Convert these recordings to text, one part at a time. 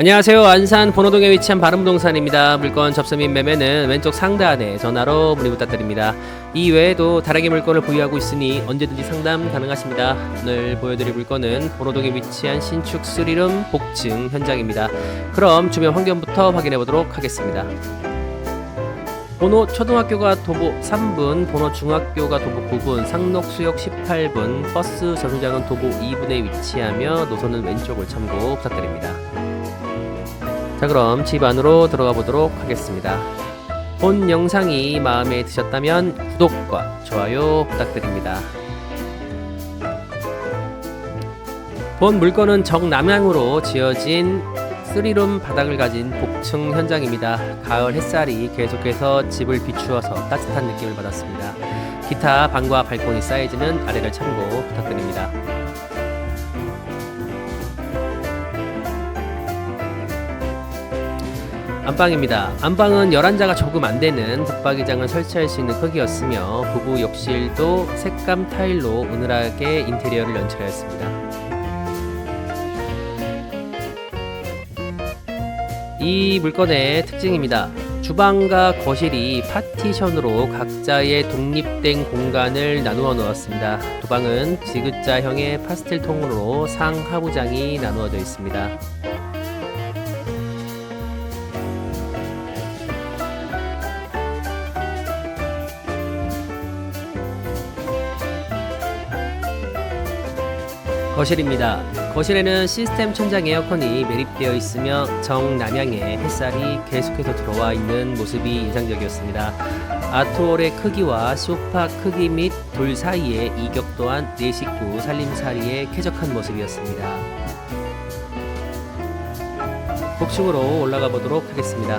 안녕하세요. 안산 번호동에 위치한 바른부동산입니다. 물건 접수 및 매매는 왼쪽 상단에 전화로 문의 부탁드립니다. 이 외에도 다량의 물건을 보유하고 있으니 언제든지 상담 가능하십니다. 오늘 보여드릴 물건은 번호동에 위치한 신축 스리룸 복층 현장입니다. 그럼 주변 환경부터 확인해 보도록 하겠습니다. 번호 초등학교가 도보 3분, 번호 중학교가 도보 9분, 상록수역 18분, 버스 정류장은 도보 2분에 위치하며 노선은 왼쪽을 참고 부탁드립니다. 자 그럼 집 안으로 들어가 보도록 하겠습니다. 본 영상이 마음에 드셨다면 구독과 좋아요 부탁드립니다. 본 물건은 정남향으로 지어진 쓰리룸 바닥을 가진 복층 현장입니다. 가을 햇살이 계속해서 집을 비추어서 따뜻한 느낌을 받았습니다. 기타 방과 발코니 사이즈는 아래를 참고 부탁드립니다. 안방입니다. 안방은 11자가 조금 안 되는 붙박이장을 설치할 수 있는 크기였으며 부부 욕실도 색감 타일로 은은하게 인테리어를 연출하였습니다. 이 물건의 특징입니다. 주방과 거실이 파티션으로 각자의 독립된 공간을 나누어 놓았습니다. 두 방은 지그자형의 파스텔 톤으로 상하부장이 나누어져 있습니다. 거실입니다. 거실에는 시스템 천장 에어컨이 매립되어 있으며 정남향의 햇살이 계속해서 들어와 있는 모습이 인상적이었습니다. 아트월의 크기와 소파 크기 및 돌 사이의 이격 또한 네 식구 살림살이의 쾌적한 모습이었습니다. 복층으로 올라가 보도록 하겠습니다.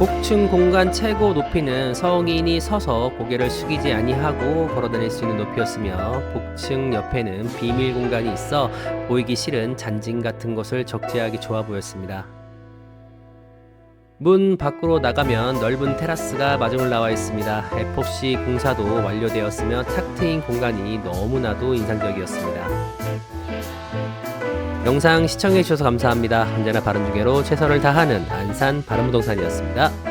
복층 공간 최고 높이는 성인이 서서 고개를 숙이지 아니하고 걸어다닐 수 있는 높이였으며 복층 옆에는 비밀 공간이 있어 보이기 싫은 잔진 같은 곳을 적재하기 좋아 보였습니다. 문 밖으로 나가면 넓은 테라스가 마중을 나와 있습니다. FOC 공사도 완료되었으며 탁 트인 공간이 너무나도 인상적이었습니다. 영상 시청해주셔서 감사합니다. 언제나 바른 주계로 최선을 다하는 안산 바른부동산이었습니다.